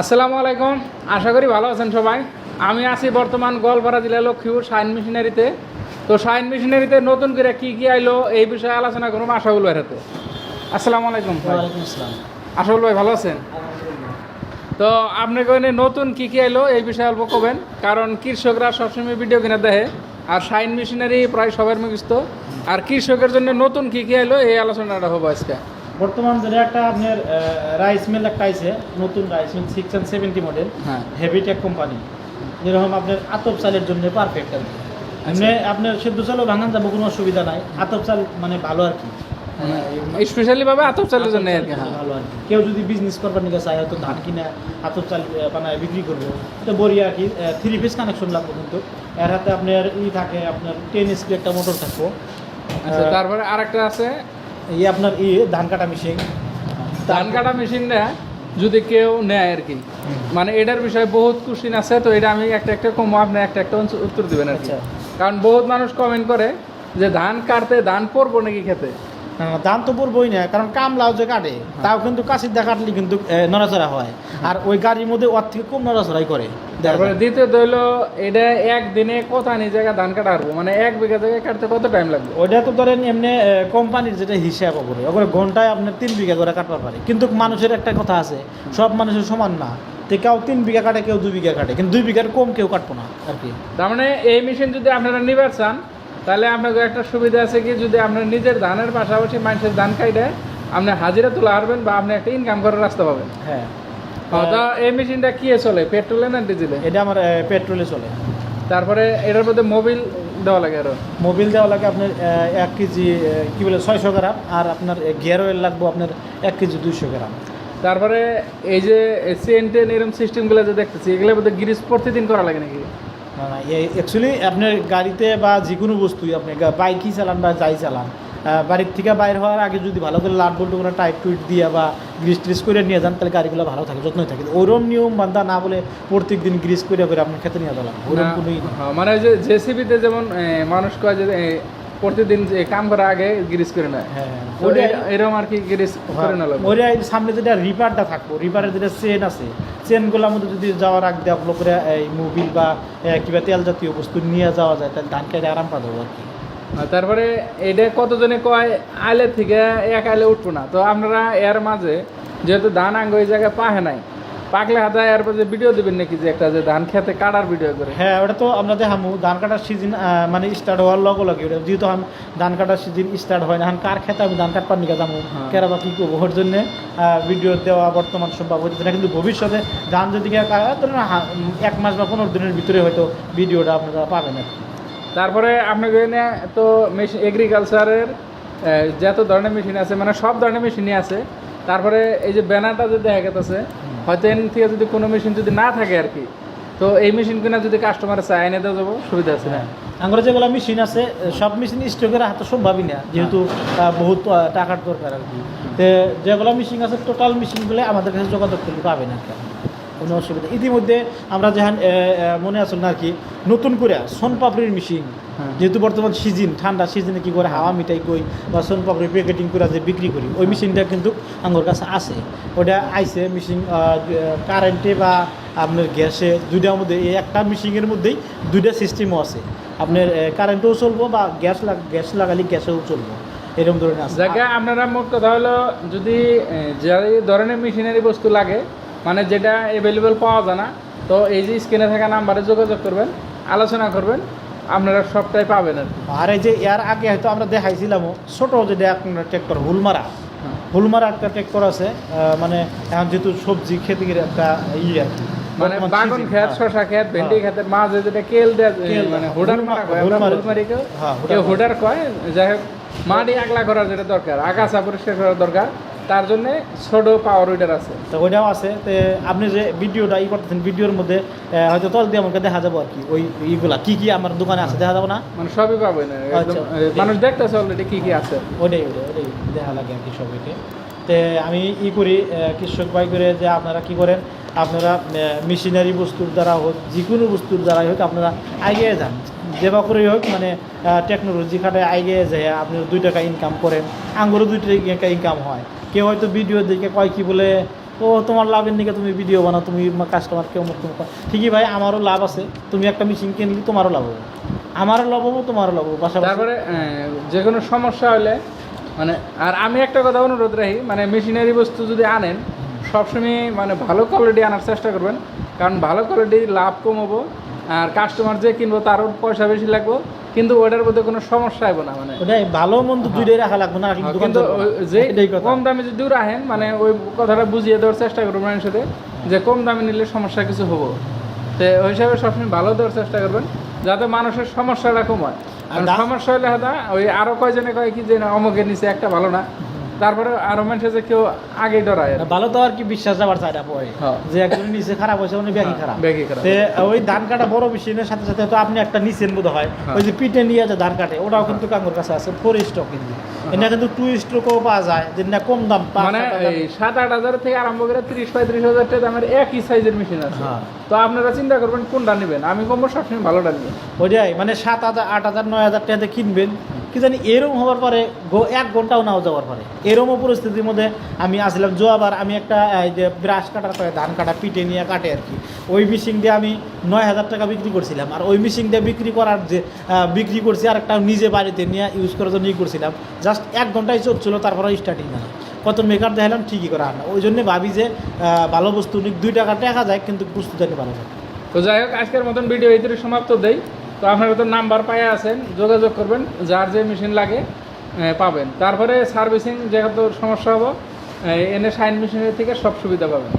আসসালামু আলাইকুম। আশা করি ভালো আছেন সবাই। আমি আছি বর্তমান গোয়ালপাড়া জেলা লক্ষ্মীপুর সাইন মেশিনারিতে। তো সাইন মেশিনারিতে নতুন করে কি কি আইলো এই বিষয়ে আলোচনা করুন আশাউল ভাইয়ের হাতে। আসসালামু আলাইকুম আশাউল ভাই ভালো আছেন? তো আপনি কইনে নতুন কি কি আইলো এই বিষয়ে অল্প কবেন। কারণ কৃষকরা সবসময় ভিডিও কিনে দেখে। আর সাইন মেশিনারি প্রায় সবার মুখস্থ। আর কৃষকের জন্য নতুন কি কি আইলো এই আলোচনাটা হব আজকে। বর্তমান যেটা একটা আপনার রাইস মিল একটা আইছে নতুন rice mill six and seventy model হ্যাঁ। হেভিটেক কোম্পানি যেরকম আপনার আতপ চালের জন্য পারফেক্ট আর কি। এমনি আপনার সেদ্ধ চালও ভাঙান যাব কোনো অসুবিধা নাই। আতপ চাল মানে ভালো আর কি। স্পেশালি ভাবে আতপ চালের জন্য আর কি হ্যাঁ। ভালো আর কি। কেউ যদি বিজনেস করবার নিকে চায় হয়তো ধান কিনে আতপ চাল বানায় বিক্রি করব। তো বড়িয়া আর কি থ্রি পিস কানেকশন লাগবে কিন্তু। এর হাতে আপনার ই থাকে আপনার টেন এসপি একটা মোটর থাকব। আচ্ছা তারপরে আরেকটা আছে এই আপনার ই ধান কাটা মেশিন ধান কাটা মেশিনটা যদি কেউ নেয় আর কি। মানে এটার বিষয়ে বহুত কোশ্চিন আছে তো এটা আমি একটা একটা কম আপনি একটা একটা উত্তর- দিবেন আর আচ্ছা। কারণ বহুত মানুষ কমেন্ট করে যে ধান কাটতে ধান পরবো নাকি খেতে? দাম তো পড়বই না কারণ কামলাও যে কাটে তাও কিন্তু কাশির দা কাটলে কিন্তু নড়াচড়া হয়। আর ওই গাড়ির মধ্যে ওর থেকে কম নড়াচড়াই করে তারপরে। দ্বিতীয়ত হইল এটা একদিনে কত আনি জায়গা ধান কাটা হারবো? মানে এক বিঘা জায়গায় কাটতে কত টাইম লাগবে? ওইটা তো ধরেন এমনি কোম্পানির যেটা হিসাব করে ওগুলো ঘন্টায় আপনার তিন বিঘা করে কাটতে পারে। কিন্তু মানুষের একটা কথা আছে সব মানুষের সমান না। তো কেউ তিন বিঘা কাটে কেউ দুই বিঘা কাটে কিন্তু দুই বিঘার কম কেউ কাটবো না আর কি। তার মানে এই মেশিন যদি আপনারা নিবার চান তাহলে আপনাদের একটা সুবিধা আছে কি যদি আপনার নিজের ধানের পাশাপাশি মানুষের ধান কাইটে আপনি হাজিরা তুলে হারবেন বা আপনি একটা ইনকাম করার রাস্তা পাবেন। হ্যাঁ। তা এই মেশিনটা কি চলে পেট্রোলে না ডিজেলে? এটা আমার পেট্রোলে চলে। তারপরে এটার মধ্যে মোবিল দেওয়া লাগে আরও? মোবিল দেওয়া লাগে আপনার এক কেজি কি বলে ছয়শো গ্রাম আর আপনার গিয়ার অয়েল লাগবে আপনার এক কেজি দুইশো গ্রাম। তারপরে এই যে সিএনটেন এরকম সিস্টেমগুলো যে দেখতেছি এগুলোর মধ্যে গ্রিস প্রতিদিন করা লাগে নাকি? অ্যাকচুয়ালি আপনার গাড়িতে বা যে কোনো বস্তুই আপনি বাইকই চালান বা যাই চালান বাড়ির থেকে বাইর হওয়ার আগে যদি ভালো করে লাট বল্টু করে টাইট টুইট দিয়ে বা গ্রিস ট্রিস করে নিয়ে যান তাহলে গাড়িগুলো ভালো থাকে যত্নই থাকে। ওরম নিয়ম বান্ধা না বলে প্রত্যেক দিন গ্রিস করে করে আপনার খেতে নিয়ে যাবেন ওরম না, কোনো হ্যাঁ, মানে ওই যে জেসিবিতে যেমন মানুষ কয় যে প্রতিদিন যে কাম করার আগে গ্রিস করে নেয়। হ্যাঁ এ- এরকম আর কি গ্রিস করে না লাগবে। ওরা এই সামনে যেটা রিপারটা থাকব রিপারের যেটা চেন আছে চেনগুলোর মধ্যে যদি যাওয়ার আগ দিয়ে আপলো করে, এই মোবিল বা কিবা তেল জাতীয় বস্তু নিয়ে যাওয়া যায়, তাহলে ধান কেটে আরাম পাবো আর কি। তারপরে এটা কতজনে কয়, আইলে থেকে এক আইলে উঠবো না। তো আপনারা এর মাঝে যেহেতু ধান আঙ্গ ওই জায়গায় পাহে নাই পাকলে হাতে এরপর যে ভিডিও দিবেন নাকি যে একটা যে ধান খেতে কাটার ভিডিও করে হ্যাঁ ওটা তো আমরা দেখামু ধান কাটার সিজন মানে স্টার্ট হওয়ার লগে লগে ওটা যেহেতু আমি ধান কাটার সিজন স্টার্ট হয় না এখন কার খেতে আমি ধান কাটবার নিকে যাব হ্যাঁ। কেরা বা কী করব ওর জন্য ভিডিও দেওয়া বর্তমান সম্ভব হচ্ছে না কিন্তু ভবিষ্যতে ধান যদি ধরুন এক মাস বা পনেরো দিনের ভিতরে হয়তো ভিডিওটা আপনারা পাবেন আর। তারপরে আপনাকে তো মেশিন এগ্রিকালচারের যত ধরনের মেশিন আছে মানে সব ধরনের মেশিনই আছে তারপরে এই যে ব্যানারটা যে দেখা গেছে হয়তো এন থেকে যদি কোনো মেশিন যদি না থাকে আর কি, তো এই মেশিন কিনা যদি কাস্টমার চায়, এনে দেওয়া যাব, সুবিধা আছে না আমরা যেগুলো মেশিন আছে, সব মেশিন স্টকের হাতে সম্ভবই না, যেহেতু বহুত টাকার দরকার আর কি। যেগুলো মেশিন আছে টোটাল মেশিনগুলো আমাদের কাছে যোগাযোগ করলে পাবেন আর কি। কোনো অসুবিধা। ইতিমধ্যে আমরা যেখান মনে আছেন না আর কি নতুন করে সোনপাপড়ির মেশিন হ্যাঁ। যেহেতু বর্তমান সিজন ঠান্ডা সিজনে কি করে হাওয়া মিঠাই কই বা সোনপাপড়ি প্যাকেটিং করে যে বিক্রি করি ওই মেশিনটা কিন্তু আমার কাছে আছে। ওটা আইসে মেশিন কারেন্টে বা আপনার গ্যাসে দুইটার মধ্যে এই একটা মেশিনের মধ্যেই দুইটা সিস্টেমও আছে। আপনার কারেন্টেও চলবো বা গ্যাস লাগ গ্যাস লাগালে গ্যাসেও চলবো এরকম ধরনের আছে। জায়গা আপনারা মোট কথা হলো যদি যে ধরনের মেশিনারি বস্তু লাগে মানে যেটা অ্যাভেলেবেল পাওয়া যায় না। তো এই যে স্ক্রিনে থাকা নাম্বারে যোগাযোগ করবেন আলোচনা করবেন আপনারা সবটাই পাবেন আর আর এই যে এর আগে হয়তো আমরা দেখাইছিলাম ছোট যেটা আপনার ট্র্যাক্টর হুলমারা। হ্যাঁ। হুলমারা একটা ট্র্যাক্টর আছে মানে এখন যেহেতু সবজি খেতে গিয়ে একটা ইয়ে আর কি মানে বাগন খেত হ্যাঁ। শশা খেত ভেন্ডি হ্যাঁ। খেতের মাঝে যেটা কেল দেয় মানে হোডার মারা কয় কেউ হ্যাঁ, হোডার কয়? যাই হোক মাটি আগলা করার যেটা দরকার আগাছা পরিষ্কার করার দরকার। তার জন্য ছোট পাওয়ার উইডার আছে। তো ওইটাও আছে। তো আপনি যে ভিডিওটা ই করতেছেন ভিডিওর মধ্যে হয়তো তল দিয়ে আমাকে দেখা যাব আর কি। ওই ইগুলা কি কি আমার দোকানে আছে দেখা যাব না? মানে সবই পাবেন একদম আচ্ছা। মানুষ দেখতেছে অলরেডি কি কি আছে। ওটাই ওটাই ওটাই দেখা লাগে আর কি সবাইকে। তে আমি ই করি কৃষক ভাই করে যে আপনারা কি করেন আপনারা মেশিনারি বস্তুর দ্বারা হোক যে কোনো বস্তুর দ্বারাই হোক আপনারা এগিয়ে যান। যেবা করেই হোক মানে টেকনোলজি খাটায় এগিয়ে যায় আপনি দুই টাকা ইনকাম করেন আঙ্গুরও দুই টাকা ইনকাম হয়। কেউ হয়তো ভিডিও দেখে কয় কি বলে, ও, তোমার লাভের নিকে তুমি ভিডিও বানাও, তুমি কাস্টমার কেউ মত ঠিকই ভাই, আমারও লাভ আছে। তুমি একটা মেশিন কিনলে তোমারও লাভ হবে। আমারও লাভ হব, তোমারও লাভ হব, পাশাপাশি। তারপরে যে কোনো সমস্যা হলে মানে আর আমি একটা কথা অনুরোধ রাখি মানে মেশিনারি বস্তু যদি আনেন সবসময় মানে ভালো কোয়ালিটি আনার চেষ্টা করবেন। কারণ ভালো কোয়ালিটি লাভ কমাবো, আর কাস্টমার যে কিনবো, তারও পয়সা বেশি লাগবো। কিন্তু ওটার মধ্যে কোনো সমস্যা হবে না মানে। ওটাই ভালো মন্দ দুইটাই রাখা লাগবে না কিন্তু যে কম দামে যদি রাখেন মানে ওই কথাটা বুঝিয়ে দেওয়ার চেষ্টা করবেন মানুষের সাথে যে কম দামে নিলে সমস্যা কিছু হব। তো ওই হিসাবে সবসময় ভালো দেওয়ার চেষ্টা করবেন যাতে মানুষের সমস্যাটা কম হয়। সমস্যা হলে হ্যাঁ ওই আরও কয়জনে কয় কি যে না, অমুকের নিচে একটা ভালো না। তারপরে আরও মানুষের যে কেউ আগে ডরায়। ভালো তো আর কি বিশ্বাস যাবার চাই না পরে হ্যাঁ। যে একজন নিচে খারাপ হয়েছে মানে ব্যাগই হ্যাঁ, খারাপ ব্যাগই খারাপ। ওই ধান কাটা বড় মেশিনের সাথে সাথে তো আপনি একটা নিচেন বোধ হয় হ্যাঁ। ওই যে পিঠে নিয়ে যে ধান কাটে ওটাও কিন্তু কাঙ্গুর কাছে আছে ফোর স্টক কিন্তু এটা কিন্তু টু স্ট্রোকও পাওয়া যায় যেটা কম দাম মানে সাত আট হাজার থেকে আরম্ভ করে তিরিশ পঁয়ত্রিশ হাজার টাকা দামের একই সাইজের মেশিন আছে হ্যাঁ। তো আপনারা চিন্তা করবেন কোনটা নেবেন আমি কমবো সবসময় ভালোটা নিবেন ওইটাই মানে সাত হাজার আট হাজার নয় হাজার টাকাতে কিনবেন কি জানি এরম হওয়ার পরে এক ঘন্টাও নাও যাওয়ার পরে। এরমও পরিস্থিতির মধ্যে আমি আসলাম, জোয়াবার আমি একটা ব্রাশ কাটার পরে, ধান কাটা পিটে নিয়ে কাটে আর কি। ওই মেশিন দিয়ে আমি নয় হাজার টাকা বিক্রি করছিলাম। আর ওই মেশিন দিয়ে বিক্রি করার যে বিক্রি করছি আর একটা নিজে বাড়িতে নিয়ে ইউজ করার জন্য করছিলাম। জাস্ট এক ঘন্টায় চলছিল তারপরে স্টার্টিং না। কত মেকার দেখালাম ঠিকই করা না। ওই জন্য ভাবি যে ভালো বস্তু দুই টাকা টাকা যায়, কিন্তু প্রস্তুত ভালো যায়। তো যাই হোক, আজকের মতন ভিডিও এই থেকে সমাপ্ত দেই। তো আপনারা তো নাম্বার পায়ে আছেন, যোগাযোগ করবেন, যার যে মেশিন লাগে পাবেন। তারপরে সার্ভিসিং যেহেতু সমস্যা হব এনে সাইন মেশিনের থেকে সব সুবিধা পাবেন।